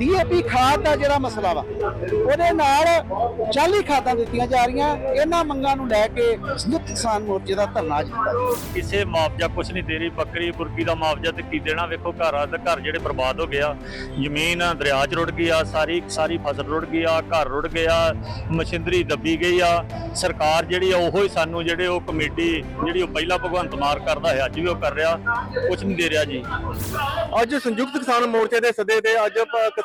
DAP ਖਾਦ ਦਾ ਜਿਹੜਾ ਮਸਲਾ ਵਾ ਉਹਦੇ ਨਾਲ 40 ਖਾਦਾਂ ਦਿੱਤੀਆਂ ਜਾ ਰਹੀਆਂ। ਇਹਨਾਂ ਮੰਗਾਂ ਨੂੰ ਲੈ ਕੇ ਸੰਯੁਕਤ ਕਿਸਾਨ ਮੋਰਚੇ ਦਾ ਧਰਨਾ ਗਿਆ। ਕਿਸੇ ਮੁਆਵਜ਼ਾ ਕੁਛ ਨਹੀਂ ਦੇ ਰਹੀ ਬੱਕਰੀ ਬੁਰਕੀ ਦਾ ਮੁਆਵਜ਼ਾ ਤੇ ਕੀ ਦੇਣਾ? ਵੇਖੋ ਘਰਾਂ ਦਾ ਘਰ ਜਿਹੜੇ ਬਰਬਾਦ ਹੋ ਗਿਆ ਜ਼ਮੀਨ ਦਰਿਆ 'ਚ ਰੁੜ ਗਈ ਆ ਸਾਰੀ ਸਾਰੀ ਫਸਲ ਰੁੜ ਗਈ ਆ ਘਰ ਰੁੜ ਗਿਆ ਮਸ਼ੀਨਰੀ ਦੱਬੀ ਗਈ ਆ। ਸਰਕਾਰ ਜਿਹੜੀ ਆ ਉਹੋ ਹੀ ਸਾਨੂੰ ਜਿਹੜੇ ਉਹ ਕਮੇਟੀ ਜਿਹੜੀ ਉਹ ਪਹਿਲਾਂ ਭਗਵੰਤ ਮਾਰ ਕਰਦਾ ਹੈ ਅੱਜ ਵੀ ਉਹ ਕਰ ਰਿਹਾ। ਕੁਛ ਨਹੀਂ ਦੇ ਰਿਹਾ ਜੀ। ਅੱਜ ਸੰਯੁਕਤ ਕਿਸਾਨ ਮੋਰਚੇ ਦੇ ਸੱਦੇ ਤੇ ਅੱਜ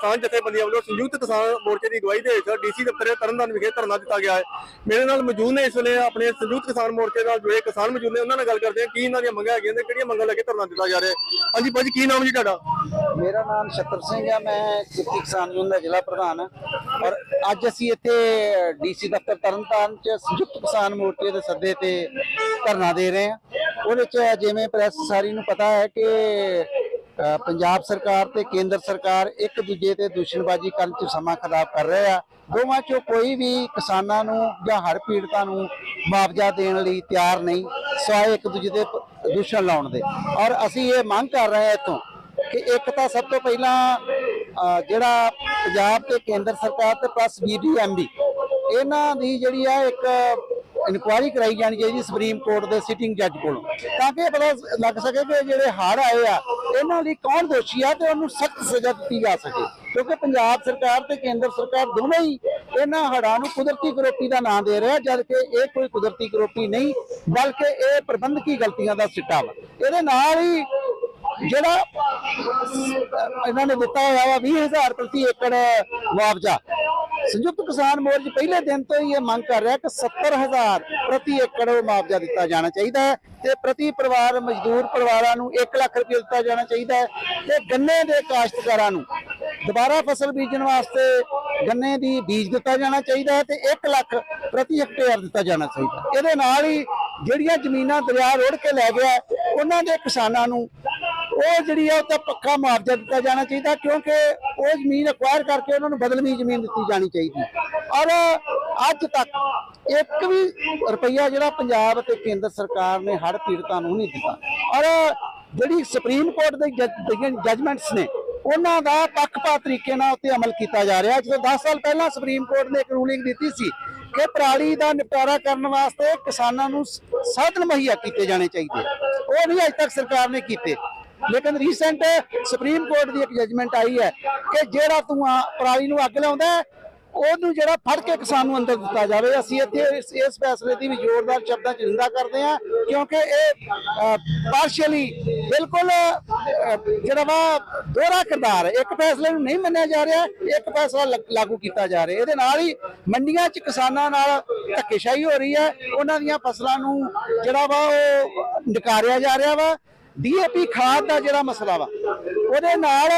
ਕਿਸਾਨ ਜਥੇਬੰਦੀਆਂ ਵੱਲੋਂ ਸੰਯੁਕਤ ਕਿਸਾਨ ਮੋਰਚੇ ਦੀ ਅਗਵਾਈ ਦੇ ਹੇਠ ਡੀਸੀ ਦਫ਼ਤਰ ਤਰਨਤਾਰਨ ਵਿਖੇ ਧਰਨਾ ਦਿੱਤਾ ਗਿਆ ਹੈ। ਮੇਰੇ ਨਾਲ ਮੌਜੂਦ ਨੇ ਇਸ ਵੇਲੇ ਆਪਣੇ ਸੰਯੁਕਤ ਕਿਸਾਨ ਮੋਰਚੇ ਨਾਲ ਜੁੜੇ ਕਿਸਾਨ ਮੌਜੂਦ ਨੇ। ਉਹਨਾਂ ਨਾਲ ਗੱਲ ਕਰਦੇ ਹਾਂ ਕੀ ਇਹਨਾਂ ਦੀਆਂ ਮੰਗਾਂ ਹੈਗੀਆਂ ਨੇ ਕਿਹੜੀਆਂ ਮੰਗਾਂ ਲੈ ਕੇ ਧਰਨਾ ਦਿੱਤਾ ਜਾ ਰਿਹਾ ਹੈ। ਹਾਂਜੀ ਭਾਜੀ ਕੀ ਨਾਮ ਜੀ ਤੁਹਾਡਾ? ਮੇਰਾ ਨਾਮ ਛਤਰ ਸਿੰਘ ਹੈ। ਮੈਂ ਕਿਰਤੀ ਕਿਸਾਨ ਯੂਨੀਅਨ ਦਾ ਜ਼ਿਲ੍ਹਾ ਪ੍ਰਧਾਨ ਹਾਂ। ਔਰ ਅੱਜ ਅਸੀਂ ਇੱਥੇ ਡੀਸੀ ਦਫ਼ਤਰ ਤਰਨਤਾਰਨ ਚ ਸੰਯੁਕਤ ਕਿਸਾਨ ਮੋਰਚੇ ਦੇ ਸੱਦੇ ਤੇ ਧਰਨਾ ਦੇ ਰਹੇ ਹਾਂ। ਉਹਦੇ ਚ ਜਿਵੇਂ ਪ੍ਰੈਸ ਸਾਰੀ ਨੂੰ ਪਤਾ ਹੈ ਕਿ ਪੰਜਾਬ ਸਰਕਾਰ ਤੇ ਕੇਂਦਰ ਸਰਕਾਰ ਇੱਕ ਦੂਜੇ ਤੇ ਦੁਸ਼ਮਣਬਾਜ਼ੀ ਕਰਨ ਚ ਸਮਾਂ ਖਰਾਬ ਕਰ ਰਹੇ ਆ। ਦੋਵਾਂ ਚੋਂ ਕੋਈ ਵੀ ਕਿਸਾਨਾਂ ਨੂੰ ਜਾਂ ਹੜ੍ਹ ਪੀੜਤਾਂ ਨੂੰ ਮੁਆਵਜ਼ਾ ਦੇਣ ਲਈ ਤਿਆਰ ਨਹੀਂ ਸਵਾਏ ਇੱਕ ਦੂਜੇ 'ਤੇ ਪ- ਲਾਉਣ ਦੇ। ਔਰ ਅਸੀਂ ਇਹ ਮੰਗ ਕਰ ਰਹੇ ਹਾਂ ਇੱਥੋਂ ਕਿ ਇੱਕ ਤਾਂ ਸਭ ਤੋਂ ਪਹਿਲਾਂ ਜਿਹੜਾ ਪੰਜਾਬ ਤੇ ਕੇਂਦਰ ਸਰਕਾਰ ਤੇ ਪਲੱਸ ਬੀਬੀਐਮਬੀ ਇਹਨਾਂ ਦੀ ਜਿਹੜੀ ਆ ਇੱਕ ਇਨਕੁਆਇਰੀ ਕਰਾਈ ਜਾਣੀ ਚਾਹੀਦੀ ਸੁਪਰੀਮ ਕੋਰਟ ਦੇ ਸਿਟਿੰਗ ਜੱਜ ਕੋਲੋਂ। ਤਾਂ ਕਿ ਇਹ ਪਤਾ ਲੱਗ ਸਕੇ ਕਿ ਜਿਹੜੇ ਹੜ ਆਏ ਆ, ਇਹਨਾਂ ਲਈ ਕੌਣ ਦੋਸ਼ੀ ਆ ਤੇ ਉਹਨੂੰ ਸਖਤ ਸਜ਼ਾ ਦਿੱਤੀ ਜਾ ਸਕੇ। ਕਿਉਂਕਿ ਪੰਜਾਬ ਸਰਕਾਰ ਤੇ ਕੇਂਦਰ ਸਰਕਾਰ ਦੋਵੇਂ ਹੀ ਇਹਨਾਂ ਹੜ੍ਹਾਂ ਨੂੰ ਕੁਦਰਤੀ ਕਰੋਪੀ ਦਾ ਨਾਂ ਦੇ ਰਿਹਾ ਜਦ ਕਿ ਇਹ ਕੋਈ ਕੁਦਰਤੀ ਕਰੋਪੀ ਨਹੀਂ, ਬਲਕਿ ਇਹ ਪ੍ਰਬੰਧਕੀ ਗਲਤੀਆਂ ਦਾ ਸਿੱਟਾ ਵਾ। ਇਹਦੇ ਨਾਲ ਹੀ ਜਿਹੜਾ ਇਹਨਾਂ ਨੇ ਦਿੱਤਾ ਹੋਇਆ ਵਾ 20000 ਪ੍ਰਤੀ ਏਕੜ ਮੁਆਵਜ਼ਾ। ਸੰਯੁਕਤ ਕਿਸਾਨ ਮੋਰਚਾ ਪਹਿਲੇ ਦਿਨ ਤੋਂ ਹੀ ਇਹ ਮੰਗ ਕਰ ਰਿਹਾ ਕਿ 70000 ਪ੍ਰਤੀ ਏਕੜ ਮੁਆਵਜ਼ਾ ਦਿੱਤਾ ਜਾਣਾ ਚਾਹੀਦਾ ਹੈ ਤੇ ਪ੍ਰਤੀ ਪਰਿਵਾਰ, ਮਜ਼ਦੂਰ ਪਰਿਵਾਰਾਂ ਨੂੰ 1 ਲੱਖ ਰੁਪਏ ਦਿੱਤਾ ਜਾਣਾ ਚਾਹੀਦਾ ਹੈ ਤੇ ਗੰਨੇ ਦੇ ਕਾਸ਼ਤਕਾਰਾਂ ਨੂੰ ਦੁਬਾਰਾ ਫਸਲ ਬੀਜਣ ਵਾਸਤੇ ਗੰਨੇ ਦੀ ਬੀਜ ਦਿੱਤਾ ਜਾਣਾ ਚਾਹੀਦਾ ਹੈ ਤੇ 1 ਲੱਖ ਪ੍ਰਤੀ ਹੈਕਟੇਅਰ ਦਿੱਤਾ ਜਾਣਾ ਚਾਹੀਦਾ ਇਹਦੇ ਨਾਲ ਹੀ ਜਿਹੜੀਆਂ ਜ਼ਮੀਨਾਂ ਦਰਿਆ ਰੋੜ ਕੇ ਲੈ ਗਿਆ ਉਹਨਾਂ ਦੇ ਕਿਸਾਨਾਂ ਨੂੰ ਉਹ ਜਿਹੜੀ ਆ, ਉਹ ਤਾਂ ਪੱਕਾ ਮੁਆਵਜ਼ਾ ਦਿੱਤਾ ਜਾਣਾ ਚਾਹੀਦਾ, ਕਿਉਂਕਿ ਉਹ ਜ਼ਮੀਨ ਅਕਵਾਇਰ ਕਰਕੇ ਉਹਨਾਂ ਨੂੰ ਬਦਲਵੀਂ ਜ਼ਮੀਨ ਦਿੱਤੀ ਜਾਣੀ ਚਾਹੀਦੀ। ਔਰ ਅੱਜ ਤੱਕ ਇੱਕ ਵੀ ਰੁਪਈਆ ਜਿਹੜਾ ਪੰਜਾਬ ਅਤੇ ਕੇਂਦਰ ਸਰਕਾਰ ਨੇ ਹੜ੍ਹ ਪੀੜਤਾਂ ਨੂੰ ਨਹੀਂ ਦਿੱਤਾ। ਔਰ ਜਿਹੜੀ ਸੁਪਰੀਮ ਕੋਰਟ ਦੇ ਜੱਜਮੈਂਟਸ ਨੇ, ਉਹਨਾਂ ਦਾ ਪੱਖਪਾਤ ਤਰੀਕੇ ਨਾਲ ਉੱਤੇ ਅਮਲ ਕੀਤਾ ਜਾ ਰਿਹਾ। ਜਦੋਂ 10 ਸਾਲ ਪਹਿਲਾਂ ਸੁਪਰੀਮ ਕੋਰਟ ਨੇ ਇੱਕ ਰੂਲਿੰਗ ਦਿੱਤੀ ਸੀ ਕਿ ਪਰਾਲੀ ਦਾ ਨਿਪਟਾਰਾ ਕਰਨ ਵਾਸਤੇ ਕਿਸਾਨਾਂ ਨੂੰ ਸਾਧਨ ਮੁਹੱਈਆ ਕੀਤੇ ਜਾਣੇ ਚਾਹੀਦੇ। ਉਹ ਨਹੀਂ ਅਜੇ ਤੱਕ ਸਰਕਾਰ ਨੇ ਕੀਤੇ। ਲੇਕਿਨ ਰੀਸੈਂਟ ਸੁਪਰੀਮ ਕੋਰਟ ਦੀ ਇੱਕ ਜਜਮੈਂਟ ਆਈ ਹੈ ਕਿ ਜਿਹੜਾ ਤੂੰ ਪਰਾਲੀ ਨੂੰ ਅੱਗ ਲਾਉਂਦਾ ਉਹਨੂੰ ਜਿਹੜਾ ਫੜ ਕੇ ਕਿਸਾਨ ਨੂੰ ਅੰਦਰ ਦਿੱਤਾ ਜਾਵੇ। ਅਸੀਂ ਇੱਥੇ ਇਸ ਫੈਸਲੇ ਦੀ ਵੀ ਜ਼ੋਰਦਾਰ ਸ਼ਬਦਾਂ 'ਚ ਨਿੰਦਾ ਕਰਦੇ ਹਾਂ, ਕਿਉਂਕਿ ਇਹ ਪਾਰਸ਼ੀਅਲੀ ਬਿਲਕੁਲ ਜਿਹੜਾ ਵਾ ਦੋਹਰਾ ਕਿਰਦਾਰ ਇੱਕ ਫੈਸਲੇ ਨੂੰ ਨਹੀਂ ਮੰਨਿਆ ਜਾ ਰਿਹਾ, ਇੱਕ ਫੈਸਲਾ ਲ- ਲਾਗੂ ਕੀਤਾ ਜਾ ਰਿਹਾ। ਇਹਦੇ ਨਾਲ ਹੀ ਮੰਡੀਆਂ 'ਚ ਕਿਸਾਨਾਂ ਨਾਲ ਧੱਕੇਸ਼ਾਹੀ ਹੋ ਰਹੀ ਹੈ। ਉਹਨਾਂ ਦੀਆਂ ਫਸਲਾਂ ਨੂੰ ਜਿਹੜਾ ਵਾ ਉਹ ਨਕਾਰਿਆ ਜਾ ਰਿਹਾ ਵਾ। ਡੀਏਪੀ ਖਾਦ ਦਾ ਜਿਹੜਾ ਮਸਲਾ ਵਾ ਉਹਦੇ ਨਾਲ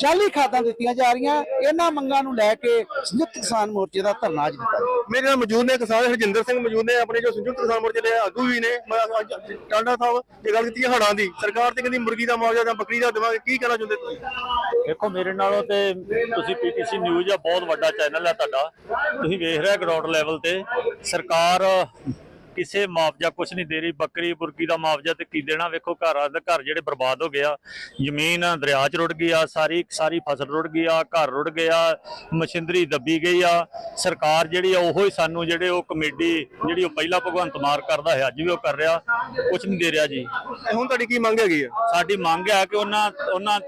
40 ਖਾਦਾਂ ਦਿੱਤੀਆਂ ਜਾ ਰਹੀਆਂ ਇਹਨਾਂ ਮੰਗਾਂ ਨੂੰ ਲੈ ਕੇ ਸੰਯੁਕਤ ਕਿਸਾਨ ਮੋਰਚੇ ਦਾ ਧਰਨਾ ਅੱਜ ਦਿੱਤਾ ਮੇਰੇ ਨਾਲ ਮੌਜੂਦ ਨੇ ਕਿਸਾਨ ਹਰਜਿੰਦਰ ਸਿੰਘ ਮੌਜੂਦ ਨੇ ਆਪਣੇ ਜੋ ਸੰਯੁਕਤ ਕਿਸਾਨ ਮੋਰਚੇ ਦੇ ਆਗੂ ਵੀ ਨੇ ਮੈਂ ਅੱਜ ਟਾਂਡਾ ਸਾਹਿਬ ਇਹ ਗੱਲ ਕੀਤੀ ਹੈ ਹੜਾਂ ਦੀ। ਸਰਕਾਰ ਤੇ ਕਹਿੰਦੀ ਮੁਰਗੀ ਦਾ ਮੁਆਵਜ਼ਾ ਜਾਂ ਬੱਕਰੀ ਦਾ ਦੇਵਾਂਗੇ ਕੀ ਕਹਿਣਾ ਚਾਹੁੰਦੇ ਤੁਸੀਂ? ਦੇਖੋ ਮੇਰੇ ਨਾਲੋਂ ਤੇ ਤੁਸੀਂ ਪੀਟੀਸੀ ਨਿਊਜ਼ ਆ ਬਹੁਤ ਵੱਡਾ ਚੈਨਲ ਹੈ ਤੁਹਾਡਾ। ਤੁਸੀਂ ਵੇਖ ਰਹੇ ਗਰਾਊਂਡ ਲੈਵਲ ਤੇ। ਸਰਕਾਰ ਕਿਸੇ ਮੁਆਵਜ਼ਾ ਕੁਛ ਨਹੀਂ ਦੇ ਰਹੀ ਬੱਕਰੀ ਬੁਰਕੀ ਦਾ ਮੁਆਵਜ਼ਾ ਤੇ ਕੀ ਦੇਣਾ? ਵੇਖੋ ਘਰਾਂ ਦਾ ਘਰ ਜਿਹੜੇ ਬਰਬਾਦ ਹੋ ਗਿਆ ਜ਼ਮੀਨ ਦਰਿਆ 'ਚ ਰੁੜ ਗਈ ਆ ਸਾਰੀ ਸਾਰੀ ਫਸਲ ਰੁੜ ਗਈ ਆ ਘਰ ਰੁੜ ਗਿਆ ਮਸ਼ੀਨਰੀ ਦੱਬੀ ਗਈ ਆ ਸਰਕਾਰ ਜਿਹੜੀ ਆ ਉਹੋ ਹੀ ਸਾਨੂੰ ਜਿਹੜੇ ਉਹ ਕਮੇਟੀ ਜਿਹੜੀ ਉਹ ਪਹਿਲਾਂ ਭਗਵੰਤ ਮਾਰ ਕਰਦਾ ਹੈ ਅੱਜ ਵੀ ਉਹ ਕਰ ਰਿਹਾ ਕੁਛ ਨਹੀਂ ਦੇ ਰਿਹਾ ਜੀ। ਹੁਣ ਤੁਹਾਡੀ ਕੀ ਮੰਗ ਹੈਗੀ ਆ? ਸਾਡੀ ਮੰਗ ਹੈ ਕਿ ਉਹਨਾਂ ਉਹਨਾਂ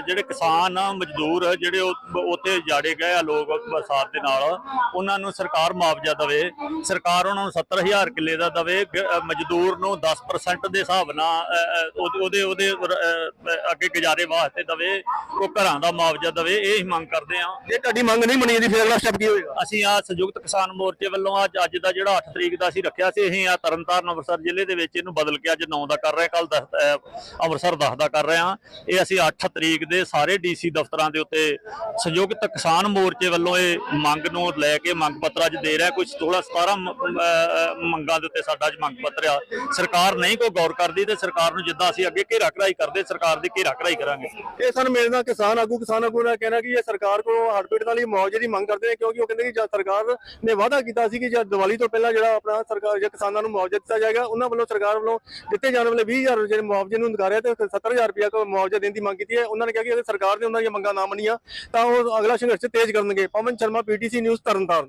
ਜਿਹੜੇ ਕਿਸਾਨ ਆ, ਮਜ਼ਦੂਰ ਜਿਹੜੇ ਉੱਥੇ ਜਾੜੇ ਗਏ ਆ ਲੋਕ ਬਰਸਾਤ ਦੇ ਨਾਲ ਉਹਨਾਂ ਨੂੰ ਸਰਕਾਰ ਮੁਆਵਜ਼ਾ ਦੇਵੇ। ਸਰਕਾਰ ਉਹਨਾਂ ਨੂੰ 70000 ਕਿੱਲੇ ਦਾ ਦੇਵੇ ਮਜ਼ਦੂਰ ਨੂੰ 10% ਦੇ ਹਿਸਾਬ ਨਾਲ ਉਹਦੇ- ਉਹਦੇ ਅੱਗੇ ਗੁਜ਼ਾਰੇ ਵਾਸਤੇ ਦੇਵੇ ਉਹ ਘਰਾਂ ਦਾ ਮੁਆਵਜ਼ਾ ਦੇਵੇ ਇਹ ਹੀ ਮੰਗ ਕਰਦੇ ਆ ਜੇ ਤੁਹਾਡੀ ਮੰਗ ਨਹੀਂ ਮੰਨੀ ਜਾਂਦੀ ਫਿਰ ਅਗਲਾ ਸਟੈਪ ਕੀ ਹੋਏਗਾ? ਅਸੀਂ ਆ ਸੰਯੁਕਤ ਕਿਸਾਨ ਮੋਰਚੇ ਵੱਲੋਂ ਅੱਜ ਅੱਜ ਦਾ ਜਿਹੜਾ 8 ਤਰੀਕ ਦਾ ਅਸੀਂ ਰੱਖਿਆ ਸੀ ਅਸੀਂ ਆ ਤਰਨਤਾਰਨ ਅੰਮ੍ਰਿਤਸਰ ਜ਼ਿਲ੍ਹੇ ਦੇ ਵਿੱਚ ਇਹਨੂੰ ਬਦਲ ਕੇ ਅੱਜ 9 ਦਾ ਕਰ ਰਹੇ ਕੱਲ ਅੰਮ੍ਰਿਤਸਰ 10 ਦਾ ਕਰ ਰਹੇ ਹਾਂ। ਇਹ ਅਸੀਂ 8 ਤਰੀਕ ਦੇ ਸਾਰੇ ਡੀਸੀ ਦਫ਼ਤਰਾਂ ਦੇ ਉੱਤੇ ਸੰਯੁਕਤ ਕਿਸਾਨ ਮੋਰਚੇ ਵੱਲੋਂ ਇਹ ਮੰਗ ਨੂੰ ਲੈ ਕੇ ਮੰਗ ਪੱਤਰ ਅੱਜ ਦੇ ਰਿਹਾ ਕੋਈ 16 17 ਮ- ਅਹ, ਅਹ, ਮੰਗਾਂ ਦੇ ਉੱਤੇ ਸਾਡਾ ਅੱਜ ਮੰਗ ਪੱਤਰ ਆ। ਸਰਕਾਰ ਨਹੀਂ ਕੋਈ ਗੌਰ ਕਰਦੀ ਤੇ ਸਰਕਾਰ ਨੂੰ ਜਿੱਦਾਂ ਅਸੀਂ ਅੱਗੇ ਘੇਰਾ ਘੜਾਈ ਕਰਦੇ, ਸਰਕਾਰ ਦੀ ਘੇਰਾ ਘੜਾਈ ਕਰਾਂਗੇ। ਇਹ ਸਨ ਮੇਰੇ ਨਾਲ ਕਿਸਾਨ ਆਗੂ ਕਿਸਾਨ ਆਗੂ ਦਾ ਕਹਿਣਾ ਕਿ ਇਹ ਸਰਕਾਰ ਕੋਲੋਂ ਹੜਪੀੜ ਲਈ ਮੁਆਵਜ਼ੇ ਦੀ ਮੰਗ ਕਰਦੇ ਨੇ, ਕਿਉਂਕਿ ਉਹ ਕਹਿੰਦੇ ਕਿ ਜਦ ਸਰਕਾਰ ਨੇ ਵਾਅਦਾ ਕੀਤਾ ਸੀ ਕਿ ਜਦ ਦੀਵਾਲੀ ਤੋਂ ਪਹਿਲਾਂ ਜਿਹੜਾ ਆਪਣਾ ਸਰਕਾਰ, ਜਾਂ ਕਿਸਾਨਾਂ ਨੂੰ ਮੁਆਵਜ਼ਾ ਦਿੱਤਾ ਜਾਏਗਾ, ਉਹਨਾਂ ਵੱਲੋਂ ਸਰਕਾਰ ਵੱਲੋਂ ਦਿੱਤੇ ਜਾਣ ਵਾਲੇ 20000 ਜਿਹੜੇ ਮੁਆਵਜ਼ੇ ਨੂੰ ਨਕਾਰਿਆ ਤੇ 70000 ਰੁਪਏ ਕੋ ਮੁਆਵਜ਼ਾ ਦੇਣ ਦੀ ਮੰਗ ਕੀਤੀ ਹੈ। ਉਹਨਾਂ ਨੇ ਕਿਹਾ ਕਿ ਅਗਰ ਸਰਕਾਰ ਨੇ ਉਹਨਾਂ ਦੀਆਂ ਮੰਗਾਂ ਨਾ ਮੰਨੀਆਂ, ਤਾਂ ਉਹ ਅਗਲਾ ਸੰਘਰਸ਼ ਤੇਜ਼ ਕਰਨਗੇ। Pawan Sharma, PTC news, Tarn Taran.